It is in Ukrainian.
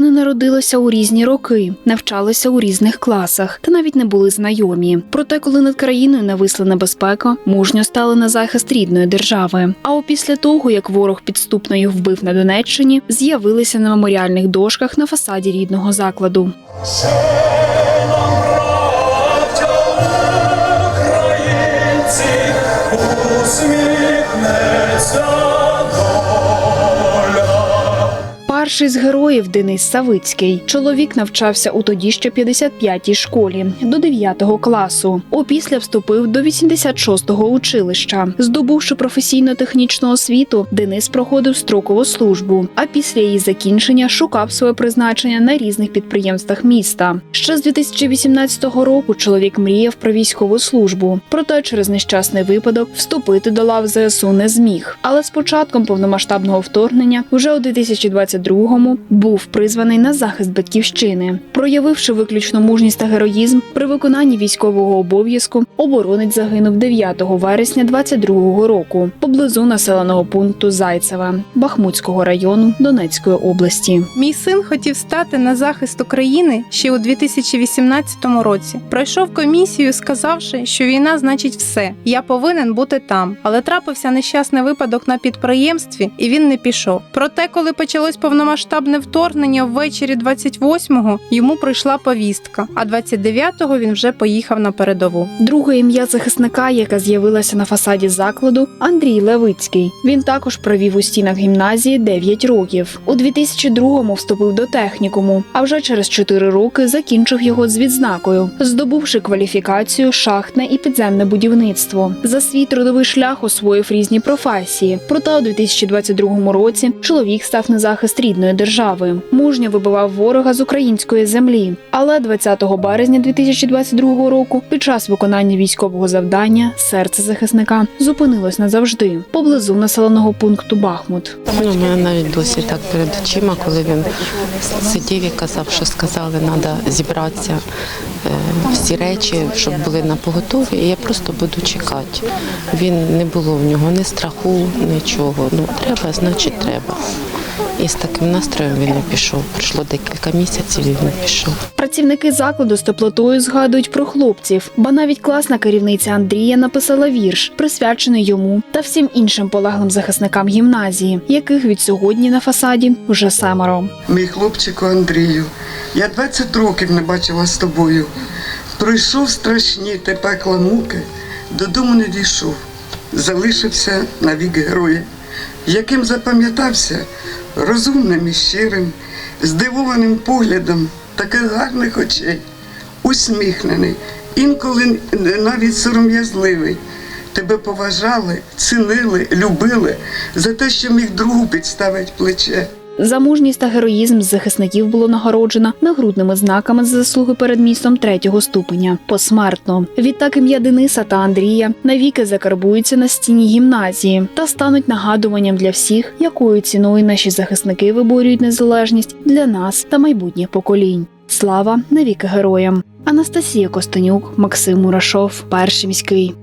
народилися у різні роки, навчалися у різних класах та навіть не були знайомі. Проте, коли над країною нависла небезпека, мужньо стали на захист рідної держави. А опісля того, як ворог підступно їх вбив на Донеччині, з'явилися на меморіальних дошках на фасаді рідного закладу. Перший з героїв Денис Савицький. Чоловік навчався у тоді ще 55-й школі до 9 класу. Опісля вступив до 86-го училища. Здобувши професійно-технічну освіту, Денис проходив строкову службу. А після її закінчення шукав своє призначення на різних підприємствах міста. Ще з 2018 року чоловік мріяв про військову службу. Проте через нещасний випадок вступити до лав ЗСУ не зміг. Але з початком повномасштабного вторгнення вже у 2022-му був призваний на захист батьківщини, проявивши виключно мужність та героїзм при виконанні військового обов'язку. Оборонець загинув 9 вересня 22-го року поблизу населеного пункту Зайцеве Бахмутського району Донецької області. Мій син хотів стати на захист України ще у 2018 році. Пройшов комісію, сказавши, що війна значить все. Я повинен бути там. Але трапився нещасний випадок на підприємстві, і він не пішов. Проте, коли почалось повномасштабне вторгнення ввечері 28-го, йому прийшла повістка, а 29-го він вже поїхав на передову. Друге ім'я захисника, яка з'явилася на фасаді закладу, Андрій Левицький. Він також провів у стінах гімназії 9 років. У 2002-му вступив до технікуму, а вже через 4 роки закінчив його з відзнакою, здобувши кваліфікацію шахтне і підземне будівництво. За свій трудовий шлях освоїв різні професії. Проте у 2022 році чоловік став на захист рідної держави. Мужньо вибивав ворога з української землі. Але 20 березня 2022 року, під час виконання військового завдання, серце захисника зупинилось назавжди поблизу населеного пункту Бахмут. Ну, мене навіть досі так перед очима, коли він сидів і казав, що сказали, треба зібратися е, всі речі, щоб були на поготові, і я просто буду чекати. Він не було в нього ні страху, нічого. Ну треба, значить треба. І з таким настроєм він і пішов. Пройшло декілька місяців, і він пішов. Працівники закладу з теплотою згадують про хлопців, ба навіть класна керівниця Андрія написала вірш, присвячений йому та всім іншим полеглим захисникам гімназії, яких від сьогодні на фасаді вже семеро. Мій хлопчику Андрію, я 20 років не бачила з тобою. Пройшов страшні те пекла муки, додому не дійшов, залишився навік героя, яким запам'ятався розумним і щирим, здивованим поглядом таких гарних очей, усміхнений, інколи навіть сором'язливий. Тебе поважали, цінили, любили за те, що міг другу підставити плече. За мужність та героїзм захисників було нагороджено нагрудними знаками за заслуги перед містом третього ступеня посмертно. Відтак ім'я Дениса та Андрія навіки закарбуються на стіні гімназії та стануть нагадуванням для всіх, якою ціною наші захисники виборюють незалежність для нас та майбутніх поколінь. Слава навіки героям! Анастасія Костенюк, Максим Мурашов, перший міський.